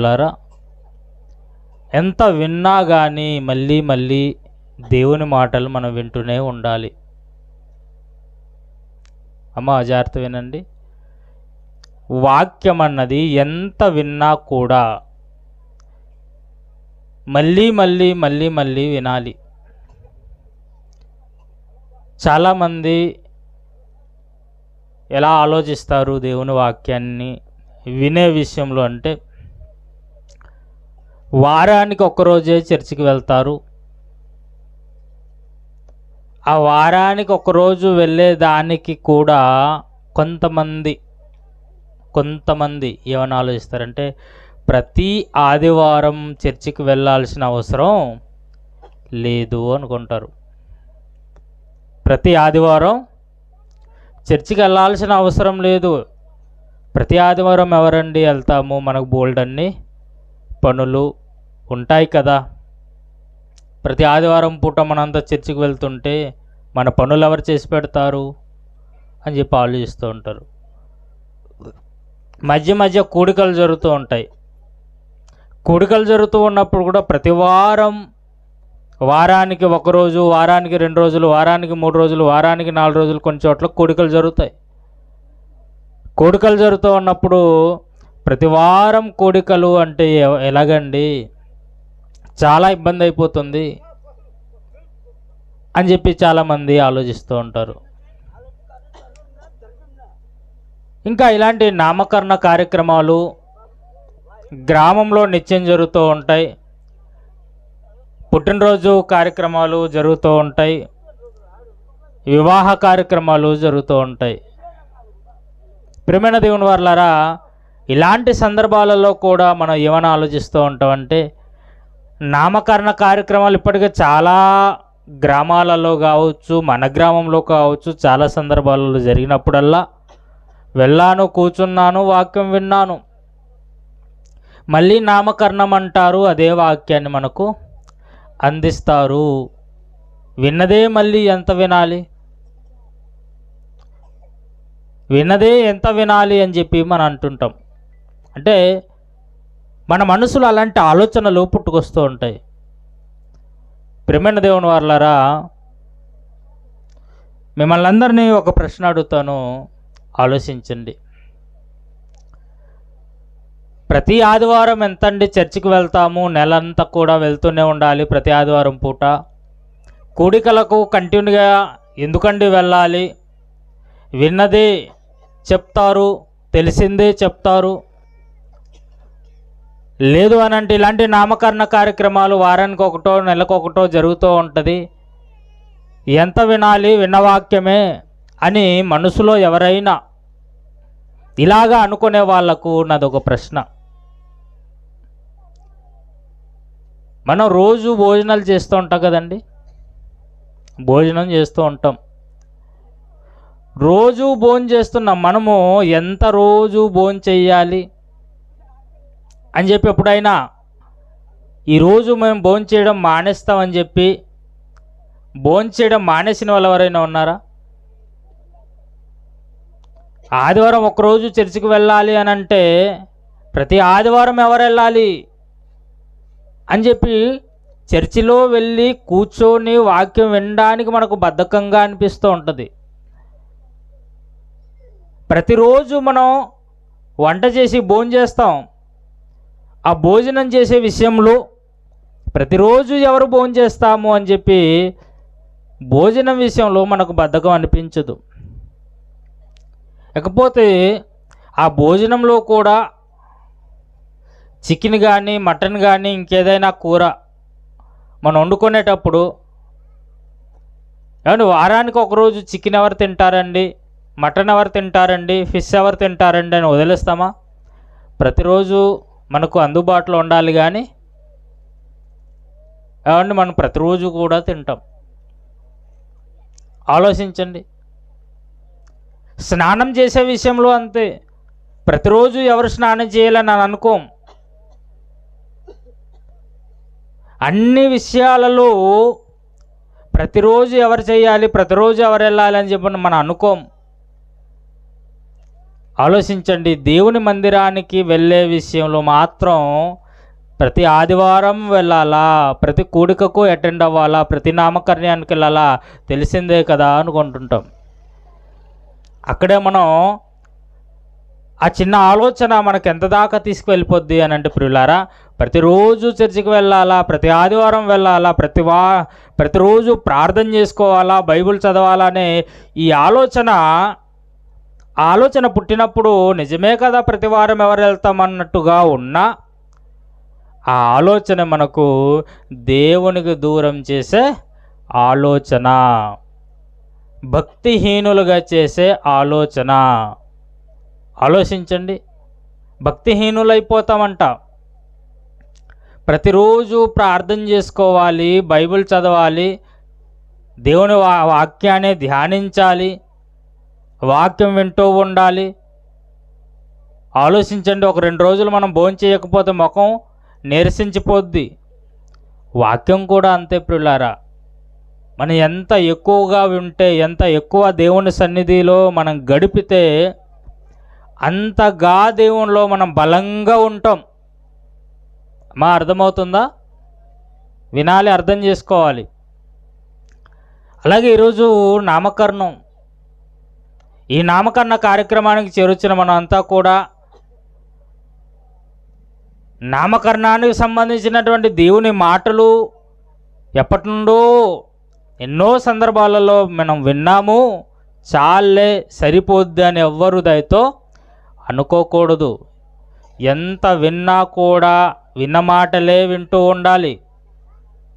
ప్రియులారా ఎంత విన్నా కానీ మళ్ళీ మళ్ళీ దేవుని మాటలు మనం వింటూనే ఉండాలి. అమ్మ జాగ్రత్త వినండి. వాక్యం అన్నది ఎంత విన్నా కూడా మళ్ళీ మళ్ళీ మళ్ళీ మళ్ళీ వినాలి. చాలామంది ఎలా ఆలోచిస్తారు దేవుని వాక్యాన్ని? వినే విషయంలో అంటే వారానికి ఒక్కరోజే చర్చికి వెళ్తారు. ఆ వారానికి ఒకరోజు వెళ్ళేదానికి కూడా కొంతమంది కొంతమంది ఏమని ఆలోచిస్తారంటే ప్రతి ఆదివారం చర్చికి వెళ్ళాల్సిన అవసరం లేదు అనుకుంటారు. ప్రతి ఆదివారం చర్చికి వెళ్ళాల్సిన అవసరం లేదు. ప్రతి ఆదివారం ఎవరండి వెళ్తాము? మనకు బోల్డ్ అన్ని పనులు ఉంటాయి కదా. ప్రతి ఆదివారం పూట మనంతా చర్చికి వెళ్తుంటే మన పనులు ఎవరు చేసి పెడతారు అని చెప్పి ఆలోచిస్తూ ఉంటారు. మధ్య మధ్య కూడికలు జరుగుతూ ఉంటాయి. కూడికలు జరుగుతూ ఉన్నప్పుడు కూడా ప్రతి వారం వారానికి ఒక రోజు వారానికి రెండు రోజులు వారానికి మూడు రోజులు వారానికి నాలుగు రోజులు కొన్ని చోట్ల కూడికలు జరుగుతాయి. కూడికలు జరుగుతూ ఉన్నప్పుడు ప్రతి వారం కూడికలు అంటే ఎ- ఎలాగండి? చాలా ఇబ్బంది అయిపోతుంది అని చెప్పి చాలామంది ఆలోచిస్తూ ఉంటారు. ఇంకా ఇలాంటి నామకరణ కార్యక్రమాలు గ్రామంలో నిత్యం జరుగుతూ ఉంటాయి. పుట్టినరోజు కార్యక్రమాలు జరుగుతూ ఉంటాయి. వివాహ కార్యక్రమాలు జరుగుతూ ఉంటాయి. ప్రియమైన దేవుని వాళ్ళారా ఇలాంటి సందర్భాలలో కూడా మనం ఏమైనా ఆలోచిస్తూ ఉంటామంటే నామకరణ కార్యక్రమాలు ఇప్పటికే చాలా గ్రామాలలో కావచ్చు మన గ్రామంలో కావచ్చు చాలా సందర్భాలలో జరిగినప్పుడల్లా వెళ్ళాను కూర్చున్నాను వాక్యం విన్నాను. మళ్ళీ నామకరణం అంటారు అదే వాక్యాన్ని మనకు అందిస్తారు. విన్నదే మళ్ళీ ఎంత వినాలి? విన్నదే ఎంత వినాలి అని చెప్పి మనం అంటుంటాం. అంటే మన మనసులో అలాంటి ఆలోచనలు పుట్టుకొస్తూ ఉంటాయి. ప్రేమైన దేవుని వాళ్ళారా మిమ్మల్ని అందరినీ ఒక ప్రశ్న అడుగుతాను. ఆలోచించండి. ప్రతి ఆదివారం ఎంతండి చర్చికి వెళ్తాము? నెలంతా కూడా వెళ్తూనే ఉండాలి ప్రతి ఆదివారం పూట. కూడికలకు కంటిన్యూగా ఎందుకండి వెళ్ళాలి? విన్నదే చెప్తారు తెలిసిందే చెప్తారు. లేదు అని అంటే ఇలాంటి నామకరణ కార్యక్రమాలు వారానికి ఒకటో నెలకొకటో జరుగుతూ ఉంటుంది. ఎంత వినాలి విన్నవాక్యమే అని మనసులో ఎవరైనా ఇలాగా అనుకునే వాళ్ళకు నాదొక ప్రశ్న. మనం రోజు భోజనాలు చేస్తూ ఉంటాం కదండి. భోజనం చేస్తూ ఉంటాం. రోజు భోజనం చేస్తున్నాం. మనము ఎంత రోజు భోజనం చేయాలి? అని చెప్పి ఎప్పుడైనా ఈరోజు మేము భోజనం చేయడం మానేస్తామని చెప్పి భోజనం చేయడం మానేసిన వాళ్ళు ఎవరైనా ఉన్నారా? ఆదివారం ఒకరోజు చర్చికి వెళ్ళాలి అని అంటే ప్రతి ఆదివారం ఎవరు వెళ్ళాలి? అని చెప్పి చర్చిలో వెళ్ళి కూర్చొని వాక్యం వినడానికి మనకు బద్ధకంగా అనిపిస్తూ ఉంటుంది. ప్రతిరోజు మనం వంట చేసి భోజనం చేస్తాం. ఆ భోజనం చేసే విషయంలో ప్రతిరోజు ఎవరు భోజనం చేస్తాము అని చెప్పి భోజనం విషయంలో మనకు బద్ధకం అనిపించదు. ఇకపోతే ఆ భోజనంలో కూడా చికెన్ కానీ మటన్ కానీ ఇంకేదైనా కూర మనం వండుకునేటప్పుడు ఏమండి వారానికి ఒకరోజు చికెన్ ఎవరు తింటారండి మటన్ ఎవరు తింటారండి ఫిష్ ఎవరు తింటారండి అని వదిలేస్తామా? ప్రతిరోజు మనకు అందుబాటులో ఉండాలి కానీ ఏమండి మనం ప్రతిరోజు కూడా తింటాం. ఆలోచించండి. స్నానం చేసే విషయంలో అంతే. ప్రతిరోజు ఎవరు స్నానం చేయాలని అని అనుకోం. అన్ని విషయాలలో ప్రతిరోజు ఎవరు చేయాలి ప్రతిరోజు ఎవరు వెళ్ళాలి అని చెప్పి మనం అనుకోం. ఆలోచించండి దేవుని మందిరానికి వెళ్ళే విషయంలో మాత్రం ప్రతి ఆదివారం వెళ్ళాలా ప్రతి కూడికకు అటెండ్ అవ్వాలా ప్రతి నామకరణానికి వెళ్ళాలా తెలిసిందే కదా అనుకుంటుంటాం. అక్కడే మనం ఆ చిన్న ఆలోచన మనకు ఎంత దాకా తీసుకువెళ్ళిపోద్ది అని అంటే ప్రియులారా ప్రతిరోజు చర్చికి వెళ్ళాలా ప్రతి ఆదివారం వెళ్ళాలా ప్రతి వా ప్రతిరోజు ప్రార్థన చేసుకోవాలా బైబిల్ చదవాలా అనే ఈ ఆలోచన ఆలోచన పుట్టినప్పుడు నిజమే కదా ప్రతివారం ఎవరు వెళ్తామన్నట్టుగా ఉన్నా ఆ ఆలోచన మనకు దేవునికి దూరం చేసే ఆలోచన. భక్తిహీనులుగా చేసే ఆలోచన. ఆలోచించండి. భక్తిహీనులైపోతామంట. ప్రతిరోజు ప్రార్థన చేసుకోవాలి బైబిల్ చదవాలి దేవుని వా వాక్యాన్ని ధ్యానించాలి వాక్యం వింటూ ఉండాలి. ఆలోచించండి ఒక రెండు రోజులు మనం భోజనం చేయకపోతే ముఖం నీరసించిపోద్ది. వాక్యం కూడా అంతే ప్రియులారా. మనం ఎంత ఎక్కువగా వింటే ఎంత ఎక్కువ దేవుని సన్నిధిలో మనం గడిపితే అంతగా దేవునిలో మనం బలంగా ఉంటాం. మా అర్థమవుతుందా? వినాలి అర్థం చేసుకోవాలి. అలాగే ఈరోజు నామకరణం. ఈ నామకరణ కార్యక్రమానికి చేరొచ్చిన మనంతా కూడా నామకరణానికి సంబంధించినటువంటి దేవుని మాటలు ఎప్పటి నుండో ఎన్నో సందర్భాలలో మనం విన్నాము. చాలే సరిపోద్ది అని ఎవ్వరు దయతో అనుకోకూడదు. ఎంత విన్నా కూడా విన్న మాటలే వింటూ ఉండాలి.